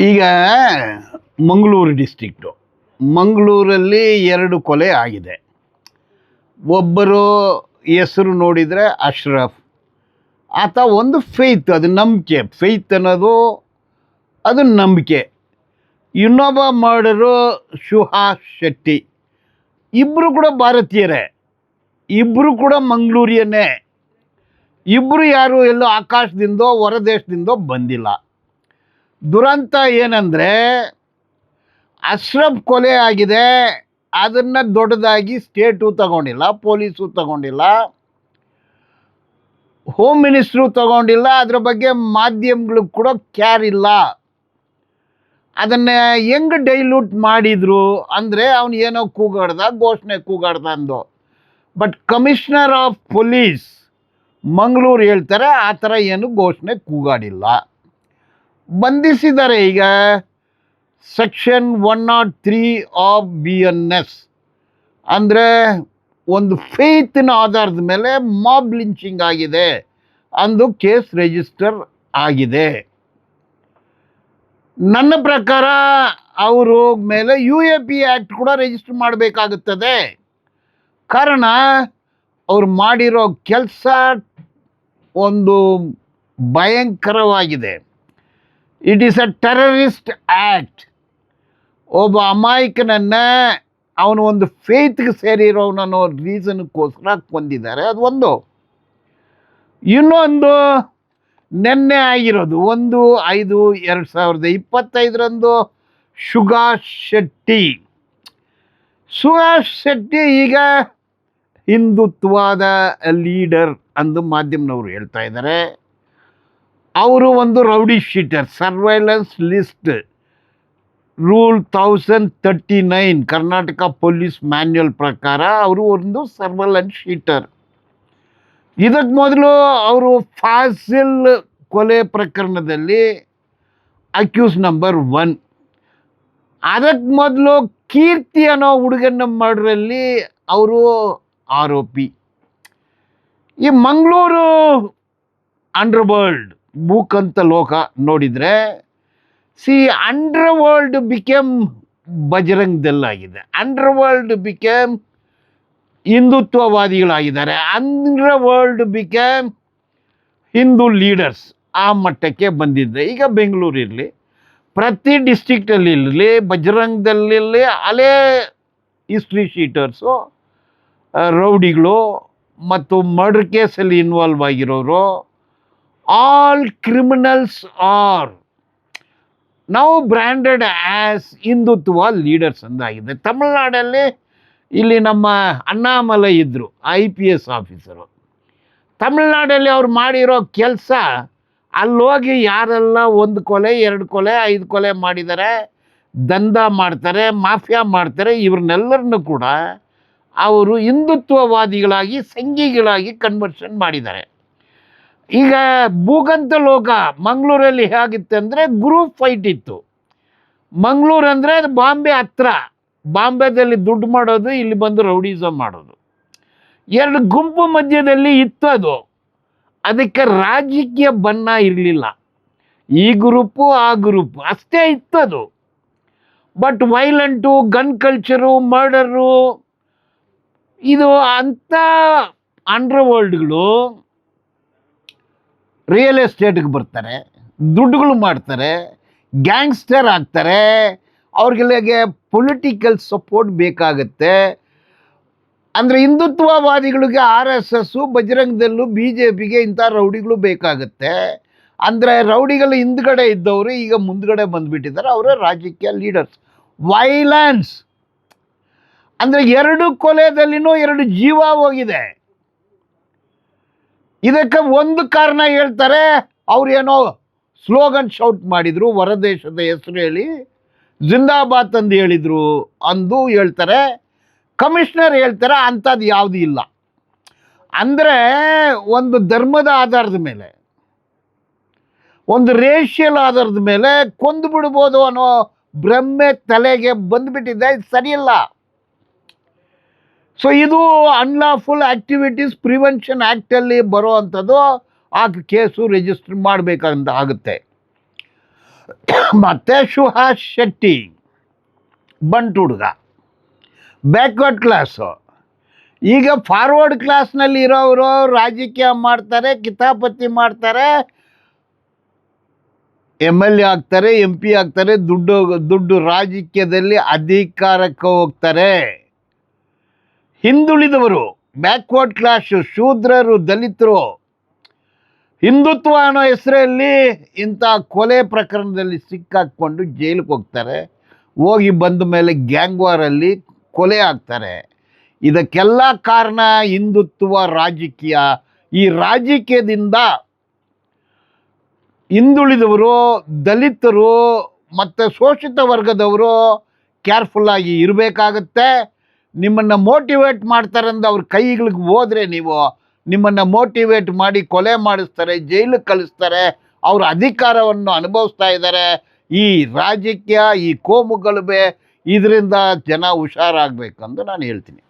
ಈಗ ಮಂಗಳೂರು ಡಿಸ್ಟಿಕ್ಟು ಮಂಗಳೂರಲ್ಲಿ ಎರಡು ಕೊಲೆ ಆಗಿದೆ. ಒಬ್ಬರು ಹೆಸರು ನೋಡಿದರೆ ಅಶ್ರಫ್, ಆತ ಒಂದು ಫೇತ್ ಅದು ನಂಬಿಕೆ. ಫೇತ್ ಅನ್ನೋದು, ಅದು ನಂಬಿಕೆ. ಇನ್ನೊಬ್ಬ ಮರ್ಡರು ಸುಹಾಸ್ ಶೆಟ್ಟಿ. ಇಬ್ಬರು ಕೂಡ ಭಾರತೀಯರೇ. ಇಬ್ಬರು ಕೂಡ ಮಂಗಳೂರಿಯನ್ನೇ. ಇಬ್ಬರು ಯಾರು ಎಲ್ಲೋ ಆಕಾಶದಿಂದೋ ಹೊರದೇಶದಿಂದೋ ಬಂದಿಲ್ಲ. ದುರಂತ ಏನಂದರೆ ಅಶ್ರಫ್ ಕೊಲೆ ಆಗಿದೆ, ಅದನ್ನು ದೊಡ್ಡದಾಗಿ ಸ್ಟೇಟು ತಗೊಂಡಿಲ್ಲ, ಪೊಲೀಸು ತಗೊಂಡಿಲ್ಲ, ಹೋಮ್ ಮಿನಿಸ್ಟ್ರು ತಗೊಂಡಿಲ್ಲ, ಅದ್ರ ಬಗ್ಗೆ ಮಾಧ್ಯಮಗಳು ಕೂಡ ಕ್ಯಾರ್ ಇಲ್ಲ. ಅದನ್ನು ಹೆಂಗೆ ಡೈಲ್ಯೂಟ್ ಮಾಡಿದರು ಅಂದರೆ ಅವನು ಏನೋ ಕೂಗಾಡ್ದ, ಘೋಷಣೆ ಕೂಗಾಡ್ದ ಅಂದು but commissioner of police Mangaluru ಹೇಳ್ತಾರೆ, ಆ ಥರ ಏನು ಘೋಷಣೆ ಕೂಗಾಡಿಲ್ಲ. ಬಂಧಿಸಿದ್ದಾರೆ ಈಗ. Section one nought three of B N S ಅಂದರೆ ಒಂದು ಫೇತ್ನ ಆಧಾರದ ಮೇಲೆ ಮಾಬ್ ಲಿಂಚಿಂಗ್ ಆಗಿದೆ ಅಂದು ಕೇಸ್ ರಿಜಿಸ್ಟರ್ ಆಗಿದೆ. ನನ್ನ ಪ್ರಕಾರ ಅವರು ಮೇಲೆ ಯು ಎ ಪಿ ಆ್ಯಕ್ಟ್ ಕೂಡ ರಿಜಿಸ್ಟರ್ ಮಾಡಬೇಕಾಗುತ್ತದೆ. ಕಾರಣ ಅವ್ರು ಮಾಡಿರೋ ಕೆಲಸ ಒಂದು ಭಯಂಕರವಾಗಿದೆ. It is a terrorist act ಒಬ್ಬ ಅಮಾಯಕನನ್ನು ಅವನು ಒಂದು ಫೇತ್ಗೆ ಸೇರಿರೋನನ್ನೋ ರೀಸನ್ಗೋಸ್ಕರ ಕೊಂದಿದ್ದಾರೆ. ಅದು ಒಂದು. ಇನ್ನೊಂದು ನೆನ್ನೆ ಆಗಿರೋದು. ಒಂದು, ಐದು, ಎರಡು ಸಾವಿರದ ಇಪ್ಪತ್ತೈದರಂದು ಸುಭಾಷ್ ಶೆಟ್ಟಿ. ಸುಭಾಷ್ ಶೆಟ್ಟಿ ಈಗ ಹಿಂದುತ್ವದ ಲೀಡರ್ ಅಂದು ಮಾಧ್ಯಮದವರು ಹೇಳ್ತಾ ಇದ್ದಾರೆ. ಅವರು ಒಂದು rowdy sheeter surveillance list rule thousand thirty nine Karnataka police manual ಪ್ರಕಾರ ಅವರು ಒಂದು ಸರ್ವೈಲೆನ್ಸ್ ಶೀಟರ್. ಇದಕ್ಕೆ ಮೊದಲು ಅವರು ಫಾಸಿಲ್ ಕೊಲೆ ಪ್ರಕರಣದಲ್ಲಿ ಅಕ್ಯೂಸ್ ನಂಬರ್ ಒನ್ ಅದಕ್ಕೆ ಮೊದಲು ಕೀರ್ತಿ ಅನ್ನೋ ಹುಡುಗನ ಮರ್ಡ್ರಲ್ಲಿ ಅವರು ಆರೋಪಿ. ಈ ಮಂಗಳೂರು ಅಂಡರ್ ವರ್ಲ್ಡ್ ಭೂಕಂತ ಲೋಕ ನೋಡಿದರೆ, see underworld became Bajrang underworld became ಹಿಂದುತ್ವವಾದಿಗಳಾಗಿದ್ದಾರೆ. Underworld became Hindu leaders ಆ ಮಟ್ಟಕ್ಕೆ ಬಂದಿದ್ದೆ ಈಗ ಬೆಂಗಳೂರಿರಲಿ ಪ್ರತಿ ಡಿಸ್ಟಿಕ್ಟಲ್ಲಿ ಇರಲಿ ಬಜರಂಗದಲ್ಲಿರಲಿ ಅಲೇ ಹಿಸ್ಟ್ರಿ ಶೀಟರ್ಸು ರೌಡಿಗಳು ಮತ್ತು ಮರ್ಡರ್ ಕೇಸಲ್ಲಿ ಇನ್ವಾಲ್ವ್ ಆಗಿರೋರು ಆಲ್ ಕ್ರಿಮಿನಲ್ಸ್ ಆರ್ ನಾವು ಬ್ರ್ಯಾಂಡೆಡ್ ಆ್ಯಸ್ ಹಿಂದುತ್ವ ಲೀಡರ್ಸ್ ಅಂದಾಗಿದೆ. ತಮಿಳ್ನಾಡಲ್ಲಿ ಇಲ್ಲಿ ನಮ್ಮ ಅಣ್ಣಾಮಲೈ ಇದ್ದರು ಐ ಪಿ ಎಸ್ ಆಫೀಸರು ತಮಿಳ್ನಾಡಲ್ಲಿ ಅವ್ರು ಮಾಡಿರೋ ಕೆಲಸ ಅಲ್ಲೋಗಿ ಯಾರೆಲ್ಲ ಒಂದು ಕೊಲೆ, ಎರಡು ಕೊಲೆ, ಐದು ಕೊಲೆ ಮಾಡಿದ್ದಾರೆ ದಂಧ ಮಾಡ್ತಾರೆ, ಮಾಫಿಯಾ ಮಾಡ್ತಾರೆ, ಇವ್ರನ್ನೆಲ್ಲರನ್ನು ಕೂಡ ಅವರು ಹಿಂದುತ್ವವಾದಿಗಳಾಗಿ, ಸಂಘಿಗಳಾಗಿ ಕನ್ವರ್ಷನ್ ಮಾಡಿದ್ದಾರೆ. ಈಗ ಭೂಗಂತ ಲೋಕ ಮಂಗಳೂರಲ್ಲಿ ಹೇಗಿತ್ತಂದರೆ ಗ್ರೂಪ್ ಫೈಟ್ ಇತ್ತು. ಮಂಗಳೂರು ಅಂದರೆ ಅದು ಬಾಂಬೆ ಹತ್ರ. ಬಾಂಬೆದಲ್ಲಿ ದುಡ್ಡು ಮಾಡೋದು, ಇಲ್ಲಿ ಬಂದು ರೌಡಿಸಮ್ ಮಾಡೋದು. ಎರಡು ಗುಂಪು ಮಧ್ಯದಲ್ಲಿ ಇತ್ತು ಅದು. ಅದಕ್ಕೆ ರಾಜಕೀಯ ಬಣ್ಣ ಇರಲಿಲ್ಲ. ಈ ಗ್ರೂಪು, ಆ ಗ್ರೂಪು ಅಷ್ಟೇ ಇತ್ತು ಅದು. But violent gun culture murder ಇದು ಅಂಥ ಅಂಡರ್ ವರ್ಲ್ಡ್ಗಳು ರಿಯಲ್ ಎಸ್ಟೇಟ್ಗೆ ಬರ್ತಾರೆ, ದುಡ್ಡುಗಳು ಮಾಡ್ತಾರೆ ಗ್ಯಾಂಗ್ಸ್ಟರ್ ಆಗ್ತಾರೆ, ಅವ್ರಿಗೆಲ್ಲಗೆ ಪೊಲಿಟಿಕಲ್ ಸಪೋರ್ಟ್ ಬೇಕಾಗತ್ತೆ. ಅಂದರೆ ಹಿಂದುತ್ವವಾದಿಗಳಿಗೆ ಆರ್ ಎಸ್ ಎಸ್ಸು ಬಜರಂಗದಲ್ಲೂ ಬಿ ಜೆ ಪಿಗೆ ಇಂಥ ರೌಡಿಗಳು ಬೇಕಾಗುತ್ತೆ. ಅಂದರೆ ರೌಡಿಗಳು ಹಿಂದ್ಗಡೆ ಇದ್ದವರು ಈಗ ಮುಂದ್ಗಡೆ ಬಂದುಬಿಟ್ಟಿದ್ದಾರೆ, ಅವರ ರಾಜಕೀಯ ಲೀಡರ್ಸ್ ವೈಲೆನ್ಸ್ ಅಂದರೆ ಎರಡು ಕೊಲೆಯಲ್ಲಿನೂ ಎರಡು ಜೀವ ಹೋಗಿದೆ. ಇದಕ್ಕೆ ಒಂದು ಕಾರಣ ಹೇಳ್ತಾರೆ ಅವ್ರೇನೋ ಸ್ಲೋಗನ್ ಶೌಟ್ ಮಾಡಿದರು ಹೊರದೇಶದ ಹೆಸರು ಹೇಳಿ, ಜಿಂದಾಬಾದ್ ಅಂದು ಹೇಳಿದರು ಅಂದು ಹೇಳ್ತಾರೆ. ಕಮಿಷನರ್ ಹೇಳ್ತಾರೆ, ಅಂಥದ್ದು ಯಾವುದೂ ಇಲ್ಲ. ಅಂದರೆ ಒಂದು ಧರ್ಮದ ಆಧಾರದ ಮೇಲೆ, ಒಂದು ರೇಷಿಯಲ್ ಆಧಾರದ ಮೇಲೆ ಕೊಂದು ಬಿಡ್ಬೋದು ಅನ್ನೋ ಬ್ರಹ್ಮೆ ತಲೆಗೆ ಬಂದುಬಿಟ್ಟಿದೆ, ಇದು ಸರಿಯಿಲ್ಲ ಸೊ ಇದು ಅನ್ಲಾಫುಲ್ ಆ್ಯಕ್ಟಿವಿಟೀಸ್ ಪ್ರಿವೆನ್ಷನ್ ಆ್ಯಕ್ಟಲ್ಲಿ ಬರೋ ಅಂಥದ್ದು ಆ ಕೇಸು ರಿಜಿಸ್ಟರ್ ಮಾಡಬೇಕಂತ ಆಗುತ್ತೆ. ಮತ್ತು ಸುಹಾಸ್ ಶೆಟ್ಟಿ, ಬಂಟು ಹುಡುಗ. ಬ್ಯಾಕ್ವರ್ಡ್ ಕ್ಲಾಸು ಈಗ ಫಾರ್ವರ್ಡ್ ಕ್ಲಾಸ್ನಲ್ಲಿ ಇರೋರು ರಾಜಕೀಯ ಮಾಡ್ತಾರೆ, ಕಿತಾಪತಿ ಮಾಡ್ತಾರೆ ಎಂ ಎಲ್ ಎ ಆಗ್ತಾರೆ ಎಂ ಪಿ ಆಗ್ತಾರೆ, ದುಡ್ಡು ದುಡ್ಡು ರಾಜಕೀಯದಲ್ಲಿ ಅಧಿಕಾರಕ್ಕೆ ಹೋಗ್ತಾರೆ. ಹಿಂದುಳಿದವರು ಬ್ಯಾಕ್ವರ್ಡ್ ಕ್ಲಾಸು ಶೂದ್ರರು, ದಲಿತರು, ಹಿಂದುತ್ವ ಅನ್ನೋ ಹೆಸರಲ್ಲಿ ಇಂಥ ಕೊಲೆ ಪ್ರಕರಣದಲ್ಲಿ ಸಿಕ್ಕಾಕ್ಕೊಂಡು ಜೈಲಿಗೆ ಹೋಗ್ತಾರೆ. ಹೋಗಿ ಬಂದ ಮೇಲೆ ಗ್ಯಾಂಗ್ವಾರಲ್ಲಿ ಕೊಲೆ ಆಗ್ತಾರೆ. ಇದಕ್ಕೆಲ್ಲ ಕಾರಣ ಹಿಂದುತ್ವ ರಾಜಕೀಯ. ಈ ರಾಜಕೀಯದಿಂದ ಹಿಂದುಳಿದವರು, ದಲಿತರು, ಮತ್ತು ಶೋಷಿತ ವರ್ಗದವರು ಕೇರ್ಫುಲ್ಲಾಗಿ ಇರಬೇಕಾಗತ್ತೆ. ನಿಮ್ಮನ್ನು ಮೋಟಿವೇಟ್ ಮಾಡ್ತಾರಂದ ಅವ್ರ ಕೈಗಳಿಗೆ ಹೋದರೆ ನೀವು, ನಿಮ್ಮನ್ನು ಮೋಟಿವೇಟ್ ಮಾಡಿ ಕೊಲೆ ಮಾಡಿಸ್ತಾರೆ, ಜೈಲಿಗೆ ಕಳಿಸ್ತಾರೆ, ಅವ್ರ ಅಧಿಕಾರವನ್ನು ಅನುಭವಿಸ್ತಾ ಇದ್ದಾರೆ. ಈ ರಾಜಕೀಯ, ಈ ಕೋಮುಗಲಭೆ, ಇದರಿಂದ ಜನ ಹುಷಾರಾಗಬೇಕಂದು ನಾನು ಹೇಳ್ತೀನಿ.